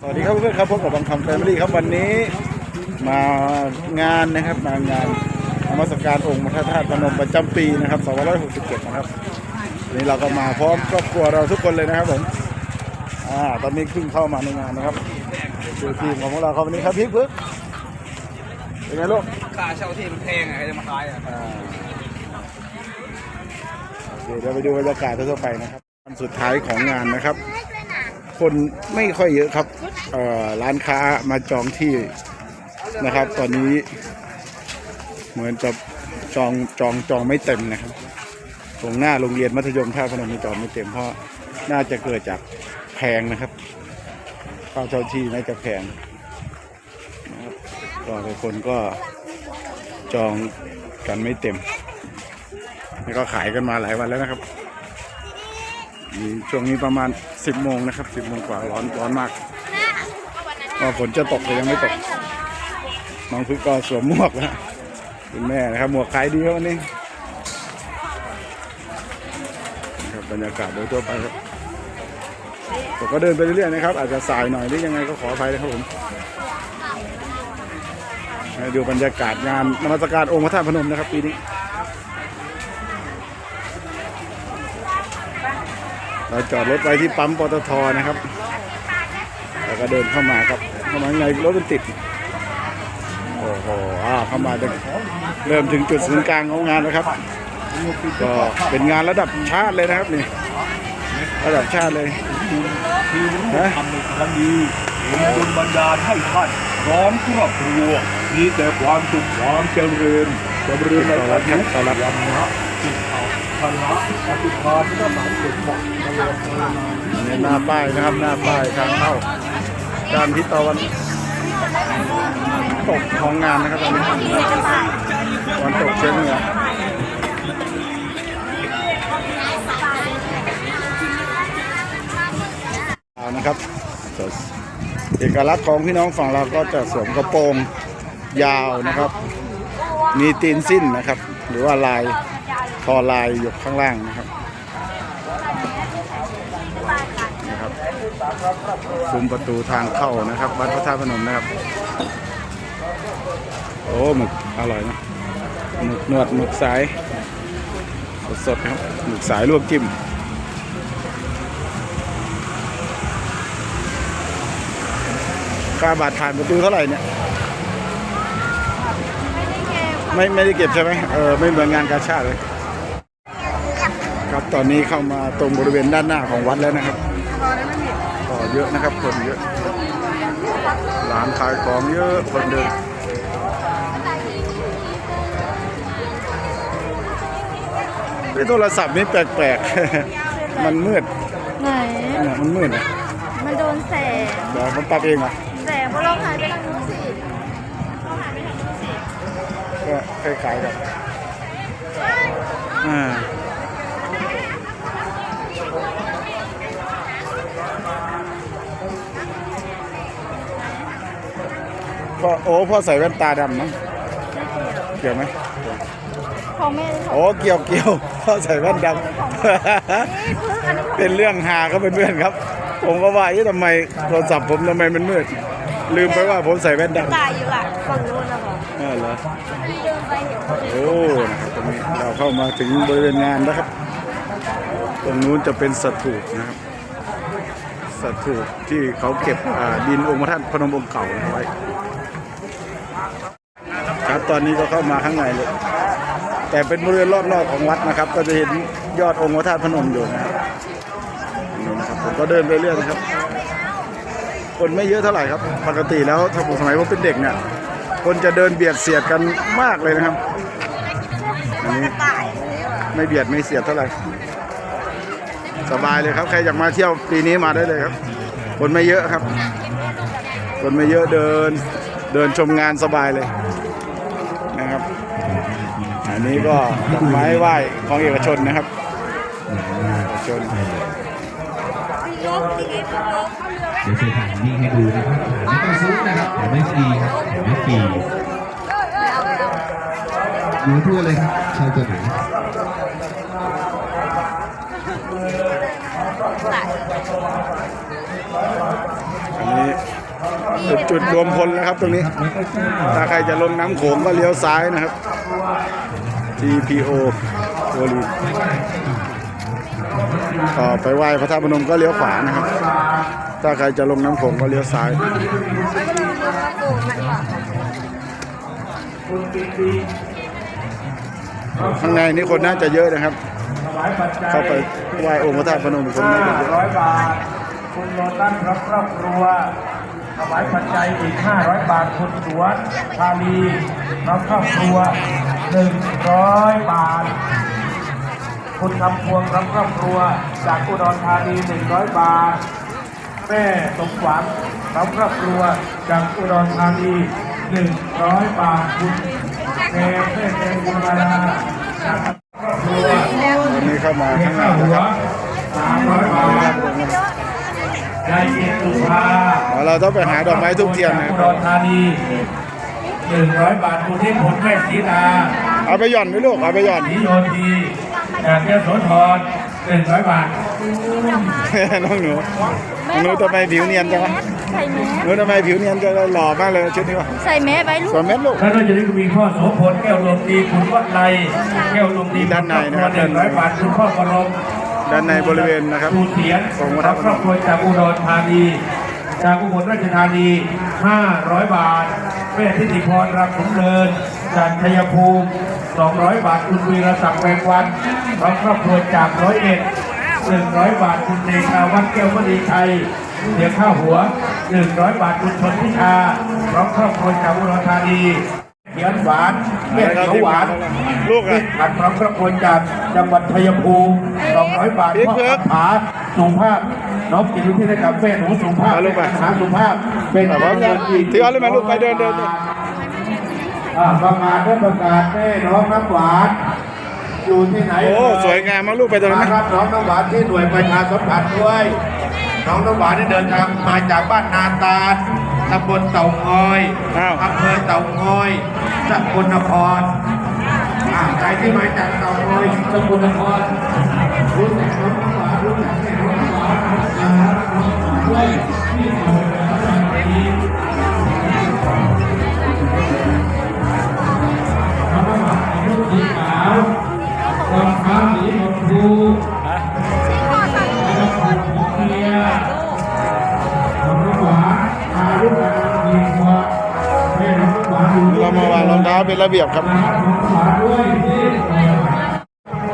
สวัสดีครับเพื่อนครับพบกับบางคำแฟมิลี่ครับวันนี้มางานนะครับมางานนมัสการองค์พระธาตุพนมประจำปีนะครับ2567 นะครับวันนี้เราก็มาพร้อมครอบครัวเราทุกคนเลยนะครับผมอ่าตอนนี้เพิ่งเข้ามาในงานนะครับคือทีมของพวกเราครับวันนี้ครับพี่พึกเป็นไงลูกค่าเช่าที่มันแพงไงจะมาขายอะอ่าโอเคเดี๋ยวไปดูบรรยากาศทั่วๆไปนะครับวันสุดท้ายของงานนะครับ คนไม่ค่อยเยอะครับร้านค้ามาจองที่นะครับ ตอนนี้เหมือนจะจองจองจองไม่เต็มนะครับ ตรงหน้าโรงเรียนมัธยมท่าพนมมีจองไม่เต็มเพราะน่าจะเกิดจากแพงนะครับค่าเช่าที่น่าจะแพงนะครับก็หลายคนก็จองกันไม่เต็มแล้วก็ขายกันมาหลายวันแล้วนะครับ ช่วงนี้ประมาณ 10 โมงนะครับ 10 โมงกว่าร้อนร้อนมากว่าฝนจะตกแต่ยังไม่ตก น้องพึกก็สวมหมวกแล้วคุณแม่นะครับหมวกขายดีวันนี้นะครับบรรยากาศโดยทั่วไปครับผมก็เดินไปเรื่อยๆนะครับ อาจจะสายหน่อยหรือยังไงก็ขออภัยนะครับผมดูบรรยากาศงานนมัสการองค์พระธาตุพนมนะครับปีนี้ เราจอดรถไว้ที่ปั๊มปตทนะครับ แล้วก็เดินเข้ามาครับเข้ามาข้างในรถมันติด โอ้โหอ่าเข้ามาเดินเริ่มถึงจุดศูนย์กลางของงานแล้วครับ ก็เป็นงานระดับชาติเลยนะครับนี่ ระดับชาติเลยที่รู้ทำในครั้งนี้ผมบุญบันดาลให้ท่านพร้อมครอบครัวมีแต่ความสุขความเจริญเจริญในอายุต้อนรับวันนะจิตเอาพละปฏิภาณก็สารสมบัติ หน้าป้ายนะครับหน้าป้ายทางเข้าด้านทิศตะวันตกของงานนะครับตอนนี้วันตกเฉียงเหนือเอนะครับเอกลักษณ์ของพี่น้องฝั่งเราก็จะสวมกระโปรงยาวนะครับ มีตีนสิ้นนะครับ หรือว่าลาย อลายอยู่ข้างล่างนะครับนะครับซุ้มประตูทางเข้านะครับวัดพระธาตุพนมนะครับ โอ้หมึกอร่อยนะหมึกนวดหมึกสายสดๆนะครับหมึกสายลวกจิ้มค่าบาทผ่านประตูเท่าไหร่เนี่ยไม่ไม่ได้เก็บใช่ไหมเออไม่เหมือนงานกาชาติเลยครับ ตอนนี้เข้ามาตรงบริเวณด้านหน้าของวัดแล้วนะครับก็เยอะนะครับ คนเยอะร้านขายของเยอะคนเดินไอ้โทรศัพท์นี่แปลกๆ มันมืด ไหนเนี่ยมันมืดอะมันโดนแสงเดี๋ยวมันปรับเองเหรอแสงพอลองหันไปทางนู้นสิลองหันไปทางนู้นสิก็คล้ายๆกันอ่า พ่อโอ้พ่อใส่แว่นตาดำมั้งเกี่ยวไหมของแม่นี่โอ้เกี่ยวเกี่ยวพ่อใส่แว่นดำพึ่งอันนี้ของเป็นเรื่องหาก็เป็นเพื่อนครับ ผมก็ว่าเอ๊ะทำไมโทรศัพท์ผมทำไมมันมืด ลืมไปว่าผมใส่แว่นดำตายอยู่อะฝั่งนู้นนะบอกเออเหรอเดินไปเห็นคนโอ้นะครับตรงนี้เราเข้ามาถึงบริเวณงานแล้วครับ ตรงนู้นจะเป็นสถูปนะครับสถูปที่เขาเก็บอ่าดินองค์พระธาตุพนมองค์เก่าไว้ ครับ ตอนนี้ก็เข้ามาข้างในเลยแต่เป็นบริเวณรอบนอกของวัดนะครับ ก็จะเห็นยอดองค์พระธาตุพนมอยู่นะครับนี่นะครับผมก็เดินไปเรื่อยนะครับ คนไม่เยอะเท่าไหร่ครับ ปกติแล้วถ้าผมสมัยผมเป็นเด็กเนี่ยคนจะเดินเบียดเสียดกันมากเลยนะครับ อันนี้ไม่เบียดไม่เสียดเท่าไหร่สบายเลยครับ ใครอยากมาเที่ยวปีนี้มาได้เลยครับ คนไม่เยอะครับ คนไม่เยอะเดินเดินชมงานสบายเลย นะครับ อันนี้ก็ดอกไม้ไหว้ของเอกชนนะครับเอกชนเดี๋ยวจะถ่ายนี่ให้ดูนะครับถ่ายไม่ต้องซื้อนะครับถ่ายไม่ฟรีครับถ่ายไม่ฟรีดูทั่วเลยครับชาวตัวไหนอันนี้เป็น จุดรวมพลนะครับตรงนี้ ถ้าใครจะลงน้ำโขงก็เลี้ยวซ้ายนะครับ TPO โอลีต่อไปไหว้พระธาตุพนมก็เลี้ยวขวานะครับ ถ้าใครจะลงน้ำโขงก็เลี้ยวซ้ายข้างในนี่คนน่าจะเยอะนะครับ เข้าไปไหว้องค์พระธาตุพนมคนน่าจะเยอะร้อยบาทคุณโลตันครอบครัว ถวายปัจจัยอีก 500 บาทคุณสวนชาลีรับครอบครัว 100 บาท คุณคำพวงรับครอบครัว จากอุดรธานี 100 บาท แม่สมหวังรับครอบครัว จากอุดรธานี 100 บาทคุณแม่แม่แดงบุรดาจากครอบครัววันนี้เข้ามาเพียข้างงในค่านะหัควรับสามร้อ ยบาทยายเกียรติสุภาเราต้องไปหาดอกไม้ทุกเทียนนะอุคดรับรธานีหนึ่งร้อยบาทคุณที่ผลแม่ศรีดาเอาไปหย่อนไหมลูกเอาไปหย่อนศรีโยธีจากเยโสธรหนึ่งร้อยบาทน้องหนูน้องหนูทำไมผิวเนียนจังวะใส่แมสหนูทำไมผิวเนียนจังเลยหล่อมากเลยชุดนี้วะใส่แมสไว้ลูกสวยเม็ดลูกท่านก็จะได้มีพ่อโสพลแก้วลมดีคุณวัดไลแก้วลมดีด้านในนะครับหนึ่งร้อยบาทคุณพ่อบรม ด้านในบริเวณนะครับดูเสียนของวัดรับครอบครัวจากอุดรธานี จากอุบลราชธานี 500 บาทแม่ทิติพรรักขุนเดิน จากชัยภูมิ 200 บาทคุณวีรศักดิ์แวงวันรับครอบครัวจากร้อยเอ็ด100 บาทคุณเดชาวัดแก้วมณีชัยเสียค่าหัว 100 บาทคุณชนพิชารับครอบครัวจากอุดรธานี ขียนหวานเม็ดเขียวหวานลูกอะผัดพร้อมครอบครัวจากจังหวัดชัยภูมิ200บาทพี่พ่อเพิร์กผาสุภาพน้องกินวิทยากรรมแม่หนูสุภาพเอาลูกไปหาสุภาพ เป็นเอาพร้อมยังถือเอาเลยไหมลูกไปเดินเดินเดินอ่าประกาศด้วยประกาศแม่น้องน้ำหวานอยู่ที่ไหนโอ้เอ่ยสวยงามมากลูกไปตรงนั้นมาไหมรับน้องน้ำหวานที่หน่วยประชาสัมพันธ์ด้วย น้องน้ำหวานได้เดินทางมาจากบ้านนาตาลตำบลเต่างอยอ้าวอำเภอเต่างอย สกลนครอ่าใครที่มาจากเตาโอยสกลนครรู้จักน้องน้ำหวารู้จักแต่น้องน้ำหวานมารับน้องน้ำหวานด้วยที่ เท้าเป็นระเบียบครับ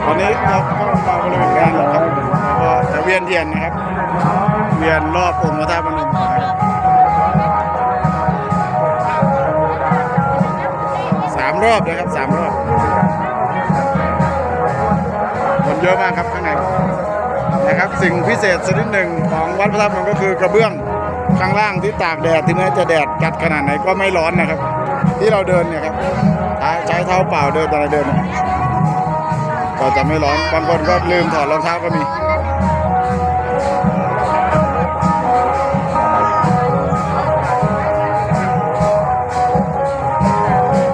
ตอนนี้เราเข้ามาบริเวณงานแล้วครับแล้วก็จะเวียนเทียนนะครับ เวียนรอบองค์พระธาตุพนมนะครับสามรอบนะครับสามรอบคนเยอะมากครับข้างในนะครับสิ่งพิเศษชนิดหนึ่งของวัดพระธาตุพนมก็คือกระเบื้องข้างล่างที่ตากแดดที่แม้จะแดดจัดขนาดไหนก็ไม่ร้อนนะครับ ที่เราเดินเนี่ยครับใช้เท้าเปล่าเดินตอะไรเดินก็จะไม่ร้อนบางคนก็ลืมถอดรองเท้าก็มี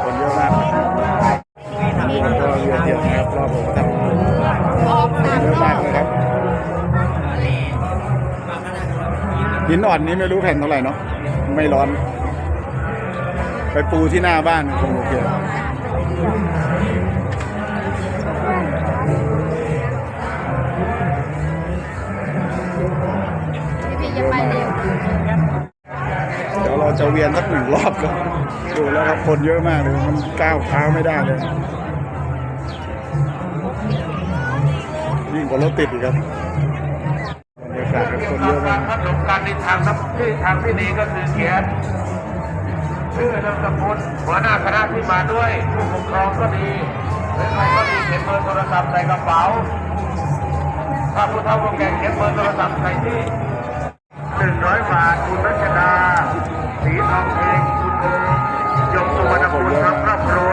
คนเยอะมากเวียนเทียนนะครับรอบองค์พระธาตุพนมเยอะมากเลยครับหินอ่อนนี้ไม่รู้แผ่นเท่าไหร่เนาะไม่ร้อน ไปปูที่หน้าบ้านคงโอเคพี่จะไปเร็วเดี๋ยวเราจะเวียนสักหนึ่งรอบครับดูแล้วครับคนเยอะมากเลยมันก้าวเท้าไม่ได้เลยยิ่งกว่ารถติดอีกครับบรรยากาศครับคนเยอะมากพัดลมการในทางที่ทางที่ดีก็คือเขียน ชื่อนามสกุลหัวหน้าคณะที่มาด้วยผู้ปกครองก็ดีหรือใครก็ดีเขียนเบอร์โทรศัพท์ใส่กระเป๋าถ้าผู้เฒ่าผู้แก่เขียนเบอร์โทรศัพท์ใส่ที่หนึ่งร้อยบาทคุณรัชดาสีทองเองคุณเองยกสุวรรณภูมิครับครอบครัว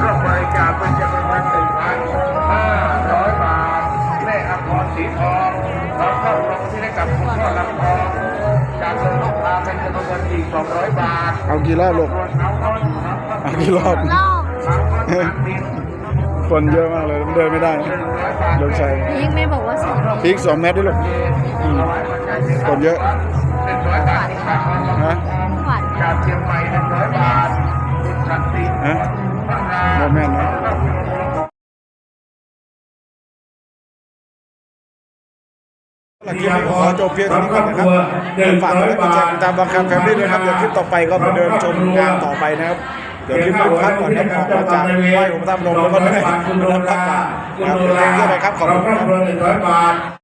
ร่วมบริจาคเป็นจำนวนเงินหนึ่งพันห้าร้อยบาทแม่อภรสีทองเราเข้าลงที่ได้กับคุณพ่อลำทองจากเงินลูกค้า เป็นจำนวนเงินอีกสองร้อยบาทเอากี่รอบลูกส่วนเอาต้นครับเอากี่รอบ รอบเอาต้นน้ำดินคนเยอะมากเลยมันเดินไม่ได้นะยกชัยยิ่งแม่บอกว่าสองพีกสองเมตรด้วยลูกอืมคนเยอะหนึ่งร้อยบาทอีกบาทฮะหวานจากเชียงใหม่หนึ่งร้อยบาทคุณสันติฮะบางนาโมแม่นนะ หลังคลิปนี้ขอจบเพียงเท่านี้ก่อนนะครับฝากกดไลค์กดแชร์ติดตามบางคำแฟมิลี่ด้วยนะครับเดี๋ยวคลิปต่อไปก็มาเดินชมงานต่อไปนะครับเดี๋ยวคลิปนี้พักก่อนครับออกมาจากไหว้ผมทำนมแล้วก็เหนื่อยมาทำพักก่อนนะครับเดี๋ยวเจอกันใหม่ครับขอบคุณครับ